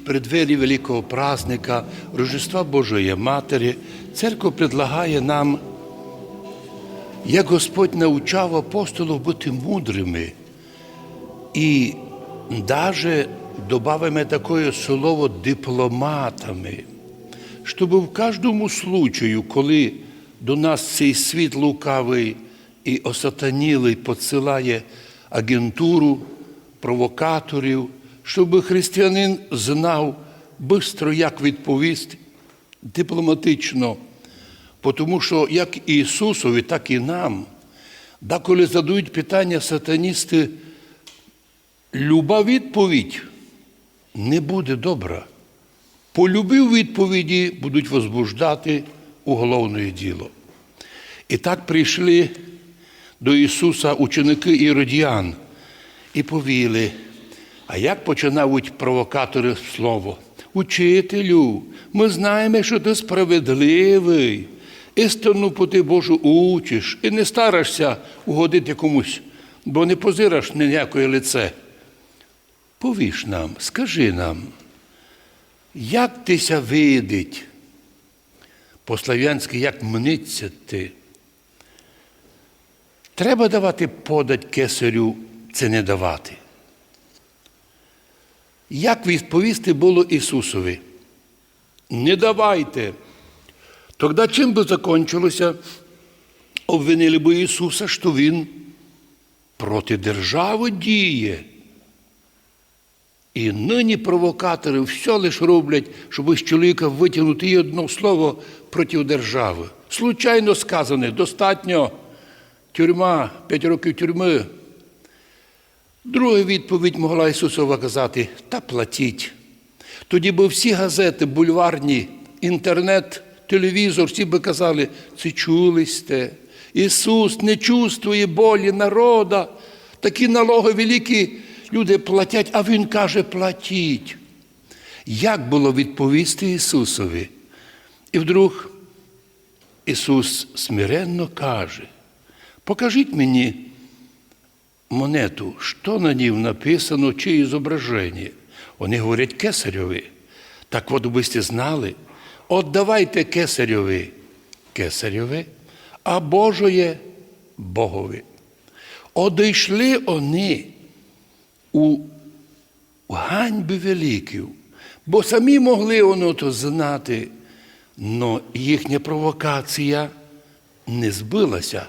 В преддверии великого праздника Рождества Божої Матері церква предлагає нам, як Господь навчав апостолів бути мудрими. І навіть добавимо таке слово дипломатами, щоб в кожному случаю, коли до нас цей світ лукавий і осатанілий посилає агентуру, провокаторів, щоб християнин знав бистро, як відповісти дипломатично. Тому що як Ісусові, так і нам, деколи задають питання сатаністи, люба відповідь не буде добра. По любій відповіді будуть возбуждати уголовне діло. І так прийшли до Ісуса ученики Іродіан і повіли, а як починають провокатори слово? Учителю, ми знаємо, що ти справедливий, істинну пути Божу учиш і не стараєшся угодити комусь, бо не позираш ніякої лице. Повіш нам, скажи нам, як тися видить, по-слав'янськи, як мниться ти? Треба давати подать кесарю, це не давати. Як відповісти було Ісусові? Не давайте. Тоді чим би закончилося? Обвинили би Ісуса, що Він проти держави діє. І нині провокатори все лише роблять, щоб з чоловіка витягнути і одне слово проти держави. Случайно сказане, достатньо тюрма, п'ять років тюрми. Друга відповідь могла Ісусова казати, та платіть. Тоді би всі газети, бульварні, інтернет, телевізор, всі би казали, це чули сте. Ісус не чувствує болі народа. Такі налоги великі люди платять, а Він каже, платіть. Як було відповісти Ісусові? І вдруг Ісус смиренно каже, покажіть мені монету, що на ній написано, чи зображення. Вони говорять кесареві. Так от сте знали, отдавайте кесареві кесареві, а Божоє Богові. Одійшли вони у ганьби великів, бо самі могли воно то знати, але їхня провокація не збилася.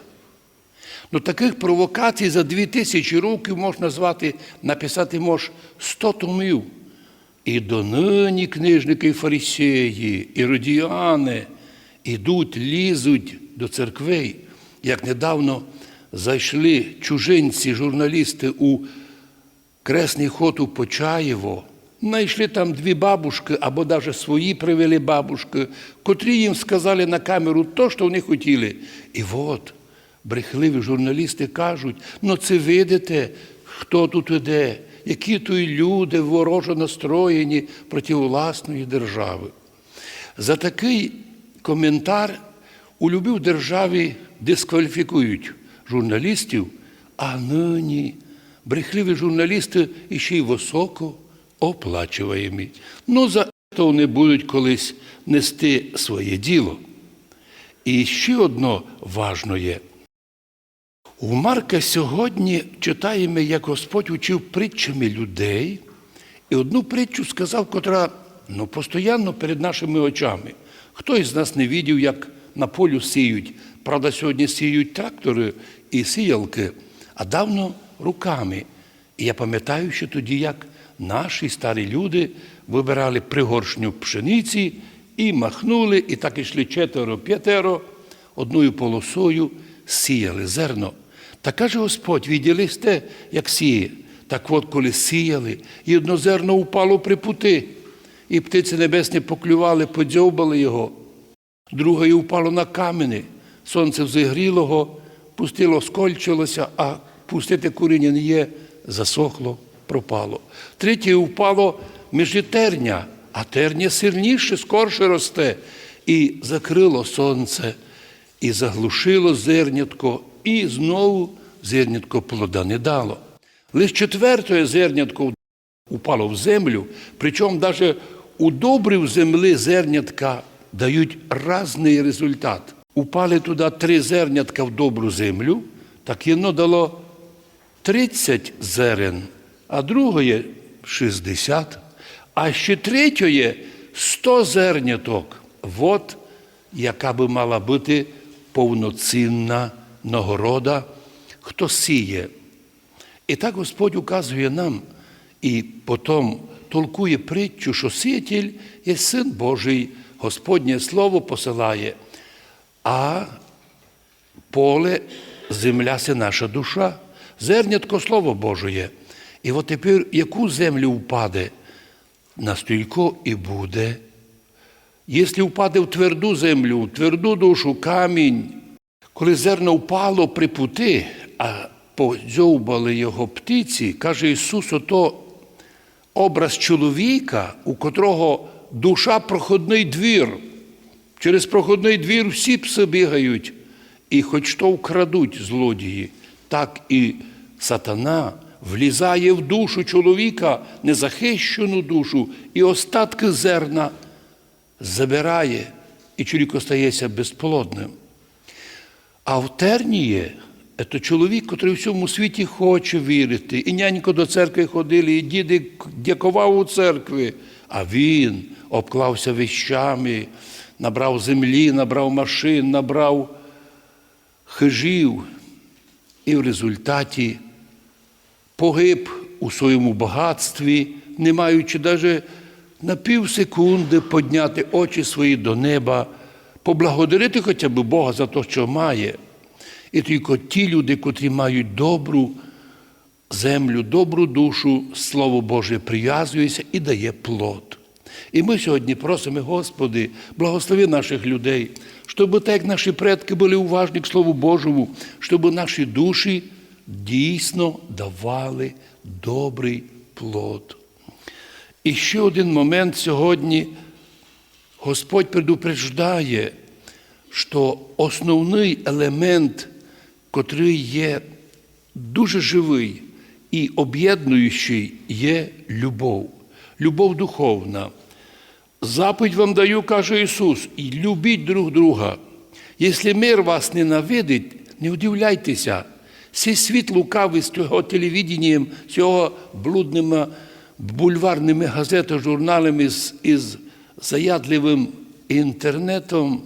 Ну, таких провокацій за дві тисячі років можна назвати, написати мож 100 томів. І донині книжники і фарисеї, і родіани ідуть, лізуть до церквей. Як недавно зайшли чужинці, журналісти у кресний ход у Почаєво, знайшли там дві бабушки, або навіть свої привели бабушки, котрі їм сказали на камеру то, що вони хотіли. І от брехливі журналісти кажуть, ну це видите, хто тут іде, які тут люди ворожо настроєні проти власної держави. За такий коментар у любій державі дискваліфікують журналістів, а нині брехливі журналісти іще й високо оплачуваємі. Ну, за це вони будуть колись нести своє діло. І ще одно важно є. У Марка сьогодні читаємо, як Господь учив притчами людей, і одну притчу сказав, котра ну, постійно перед нашими очами. Хто із нас не видів, як на полю сіють. Правда, сьогодні сіють трактори і сіялки, а давно руками. І я пам'ятаю, що тоді, як наші старі люди вибирали пригоршню пшениці і махнули, і так йшли четверо-п'ятеро, одною полосою сіяли зерно. Та каже Господь, відділи сте, як сіє. Так от, коли сіяли, і одно зерно упало при пути, і птиці небесні поклювали, подзьобали його. Друге упало на камені, сонце взігріло його, пустило, скольчилося, а пустити коріння не є, засохло, пропало. Третє впало між терня, а терня сильніше, скорше росте, і закрило сонце, і заглушило зернятко, і знову зернятко плода не дало. Лише четверте зернятко упало в землю, причому навіть у добрив землі зернятка дають різний результат. Упали туди три зернятка в добру землю, так воно дало 30 зерен, а другое 60, а ще третє 100 зерняток. От яка би мала бути повноцінна нагорода, хто сіє. І так Господь указує нам і потім толкує притчу, що сіятель є син Божий, Господнє Слово посилає, а поле, земля це наша душа, зернятко Слово Божоє. І от тепер яку землю впаде, настільки і буде. Якщо впаде в тверду землю, в тверду душу, камінь, коли зерно впало при пути, а подзьовбали його птиці, каже Ісус, ото образ чоловіка, у котрого душа проходний двір. Через проходний двір всі пси бігають, і хоч то вкрадуть злодії, так і сатана влізає в душу чоловіка, незахищену душу, і остатки зерна забирає, і чоловік остається безплодним. А в терніє це чоловік, який в всьому світі хоче вірити. І нянько до церкви ходили, і діди дякував у церкві. А він обклався вещами, набрав землі, набрав машин, набрав хижів. І в результаті погиб у своєму багатстві, не маючи навіть на пів секунди підняти очі свої до неба, поблагодарити хоча б Бога за те, що має. І тільки ті люди, котрі мають добру землю, добру душу, Слово Боже прив'язується і дає плод. І ми сьогодні просимо, Господи, благослови наших людей, щоб так, як наші предки були уважні к Слову Божому, щоб наші душі дійсно давали добрий плод. І ще один момент сьогодні Господь предупреждає, що основний елемент, котрий є дуже живий і об'єднуючий, є любов, любов духовна. Заповідь вам даю, каже Ісус, і любіть друг друга. Якщо мир вас ненавидить, не удивляйтеся. Цей світ лукавий з цього телевіденням, цього блудними бульварними газетами, журналами з, із заядливим інтернетом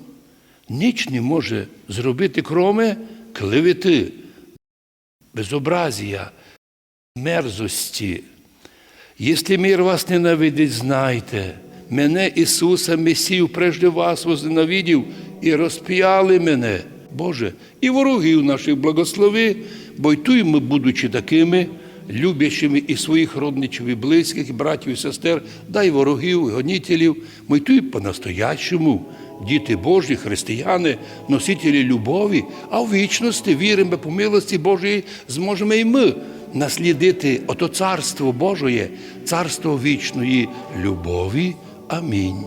ніч не може зробити, кроме клевети, безобразія, мерзості. Якщо мир вас ненавидить, знайте, мене Ісуса Месію прежде вас возненавидів і розп'яли мене, Боже, і ворогів наших благослови, бо й ми, будучи такими, любящими і своїх родичів, і близьких, і братів і сестер, дай ворогів, і гонітелів, ми й ту й по-настоящому, діти Божі, християни, носителі любові, а в вічності віримо по милості Божої, зможемо і ми наслідити ото царство Божоє, царство вічної любові. Амінь.